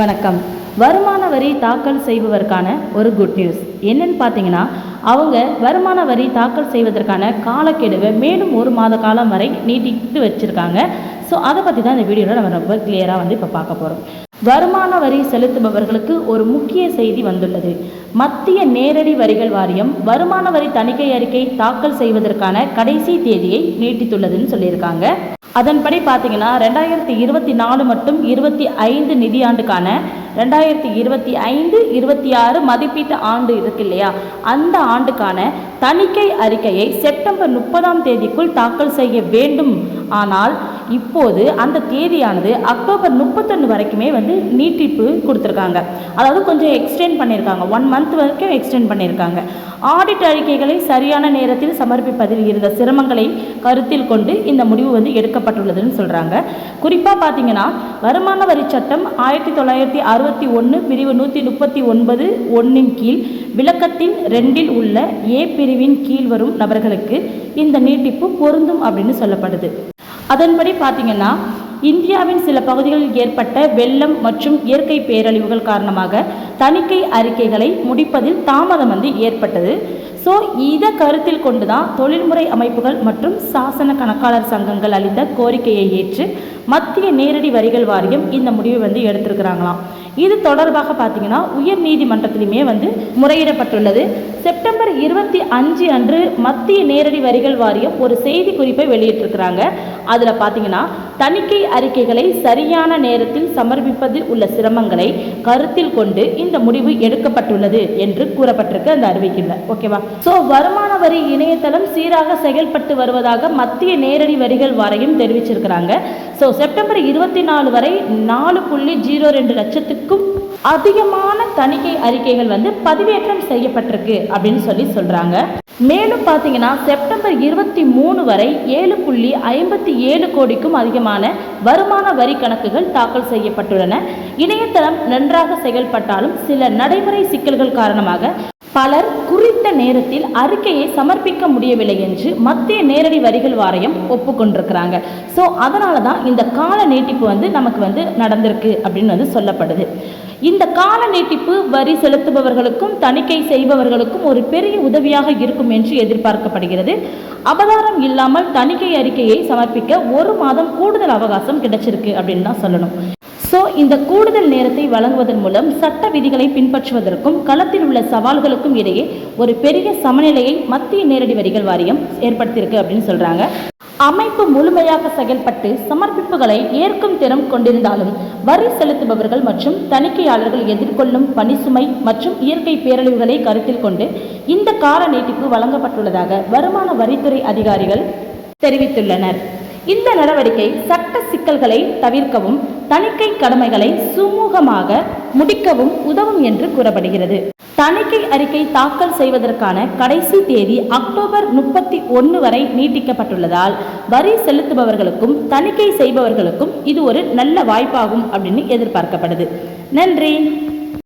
வணக்கம். வருமான வரி தாக்கல் செய்பவருக்கான ஒரு குட் நியூஸ் என்னன்னு பார்த்தீங்கன்னா அவங்க வருமான வரி தாக்கல் செய்வதற்கான காலக்கெடுவை மேலும் ஒரு மாத காலம் வரை நீட்டிட்டு வச்சுருக்காங்க. ஸோ அதை பற்றி தான் இந்த வீடியோவில் நம்ம ரொம்ப கிளியராக வந்து இப்போ பார்க்க போகிறோம் வருமான வரி செலுத்துபவர்களுக்கு ஒரு முக்கிய செய்தி வந்துள்ளது. மத்திய நேரடி வரிகள் வாரியம் வருமான வரி தணிக்கை அறிக்கை தாக்கல் செய்வதற்கான கடைசி தேதியை நீட்டித்துள்ளதுன்னு சொல்லியிருக்காங்க. அதன்படி பார்த்தீங்கன்னா ரெண்டாயிரத்தி இருபத்தி நாலு மற்றும் இருபத்தி ஐந்து நிதியாண்டுக்கான ரெண்டாயிரத்தி இருபத்தி ஐந்து இருபத்தி ஆறு மதிப்பீட்டு ஆண்டு இருக்கு இல்லையா அந்த ஆண்டுக்கான தணிக்கை அறிக்கையை செப்டம்பர் முப்பதாம் தேதிக்குள் தாக்கல் செய்ய வேண்டும். ஆனால் இப்போது அந்த தேதியானது அக்டோபர் முப்பத்தொன்று வரைக்குமே வந்து நீட்டிப்பு கொடுத்துருக்காங்க. அதாவது கொஞ்சம் எக்ஸ்டெண்ட் பண்ணியிருக்காங்க. ஒன் மந்த் வரைக்கும் எக்ஸ்டெண்ட் பண்ணியிருக்காங்க. ஆடிட் அறிக்கைகளை சரியான நேரத்தில் சமர்ப்பிப்பதில் இருந்த சிரமங்களை கருத்தில் கொண்டு இந்த முடிவு வந்து எடுக்கப்பட்டுள்ளதுன்னு சொல்கிறாங்க குறிப்பாக பார்த்தீங்கன்னா வருமான வரி சட்டம் ஆயிரத்தி தொள்ளாயிரத்தி அறுபது அறுபத்தி ஒன்று பிரிவு நூற்றி முப்பத்தி ஒன்பது ஒன்றின் கீழ் விளக்கத்தின் ரெண்டில் உள்ள ஏ பிரிவின் கீழ் வரும் நபர்களுக்கு இந்த நீட்டிப்பு பொருந்தும் அப்படின்னு சொல்லப்படுது. அதன்படி பார்த்தீங்கன்னா இந்தியாவின் சில பகுதிகளில் ஏற்பட்ட வெள்ளம் மற்றும் இயற்கை பேரழிவுகள் காரணமாக தணிக்கை அறிக்கைகளை முடிப்பதில் தாமதம் வந்து ஏற்பட்டது. ஸோ இதை கருத்தில் கொண்டு தான் தொழில்முறை அமைப்புகள் மற்றும் சாசன கணக்காளர் சங்கங்கள் அளித்த கோரிக்கையை ஏற்று மத்திய நேரடி வரிகள் வாரியம் இந்த முடிவை வந்து எடுத்திருக்கிறாங்களாம். இது தொடர்பாக பார்த்தீங்கன்னா உயர் நீதிமன்றத்திலுமே வந்து முறையிடப்பட்டுள்ளது. செப்டம்பர் இருபத்தி அஞ்சு அன்று மத்திய நேரடி வரிகள் வாரியம் ஒரு செய்தி குறிப்பை வெளியிட்டிருக்கிறாங்க. அதில் பார்த்தீங்கன்னா தணிக்கை அறிக்கைகளை சரியான நேரத்தில் சமர்ப்பிப்பது உள்ள சிரமங்களை கருத்தில் கொண்டு இந்த முடிவு எடுக்கப்பட்டுள்ளது என்று கூறப்பட்டிருக்கு அந்த அறிவிக்கையில் ஓகேவா? ஸோ வருமான வரி இணையதளம் சீராக செயல்பட்டு வருவதாக மத்திய நேரடி வரிகள் வாரியம் தெரிவிச்சிருக்கிறாங்க. ஸோ செப்டம்பர் இருபத்தி நாலு வரை நாலு புள்ளி ஜீரோ ரெண்டு லட்சத்துக்கும் அதிகமான தணிக்கை அறிக்கைகள் வந்து பதிவேற்றம் செய்யப்பட்டிருக்கு அப்படின்னு சொல்லி சொல்கிறாங்க மேலும் பார்த்தீங்கன்னா செப்டம்பர் இருபத்தி மூணு வரை ஏழு புள்ளி ஐம்பத்தி ஏழு கோடிக்கும் அதிகமான வருமான வரி கணக்குகள் தாக்கல் செய்யப்பட்டுள்ளன. இணையதளம் நன்றாக செயல்பட்டாலும் சில நடைமுறை சிக்கல்கள் காரணமாக பலர் குறித்த நேரத்தில் அறிக்கையை சமர்ப்பிக்க முடியவில்லை என்று மத்திய நேரடி வரிகள் வாரியம் ஒப்புக்கொண்டிருக்கிறாங்க. ஸோ அதனால தான் இந்த கால நீட்டிப்பு வந்து நமக்கு வந்து நடந்திருக்கு அப்படின்னு வந்து சொல்லப்படுது. இந்த கால நீட்டிப்பு வரி செலுத்துபவர்களுக்கும் தணிக்கை செய்பவர்களுக்கும் ஒரு பெரிய உதவியாக இருக்கும் என்று எதிர்பார்க்கப்படுகிறது. அபதாரம் இல்லாமல் தணிக்கை அறிக்கையை சமர்ப்பிக்க ஒரு மாதம் கூடுதல் அவகாசம் கிடைச்சிருக்கு அப்படின்னு தான் சொல்லணும். ஸோ இந்த கூடுதல் நேரத்தை வழங்குவதன் மூலம் சட்ட விதிகளை பின்பற்றுவதற்கும் களத்தில் உள்ள சவால்களுக்கும் இடையே ஒரு பெரிய சமநிலையை மத்திய நேரடி வரிகள் வாரியம் ஏற்படுத்தியிருக்கு அப்படின்னு சொல்றாங்க. அமைப்பு முழுமையாக செயல்பட்டு சமர்ப்பிப்புகளை ஏற்கும் திறம் கொண்டிருந்தாலும் வரி செலுத்துபவர்கள் மற்றும் தணிக்கையாளர்கள் எதிர்கொள்ளும் பணிசுமை மற்றும் இயற்கை பேரழிவுகளை கருத்தில் கொண்டு இந்த கால நீட்டிப்பு வழங்கப்பட்டுள்ளதாக வருமான வரித்துறை அதிகாரிகள் தெரிவித்துள்ளனர். இந்த நடவடிக்கை சட்ட சிக்கல்களை தவிர்க்கவும் தணிக்கை கடமைகளை சுமூகமாக முடிக்கவும் உதவும் என்று கூறப்படுகிறது. தணிக்கை அறிக்கை தாக்கல் செய்வதற்கான கடைசி தேதி அக்டோபர் முப்பத்தி ஒன்று வரை நீட்டிக்கப்பட்டுள்ளதால் வரி செலுத்துபவர்களுக்கும் தணிக்கை செய்பவர்களுக்கும் இது ஒரு நல்ல வாய்ப்பாகும் அப்படின்னு எதிர்பார்க்கப்படுது. நன்றி!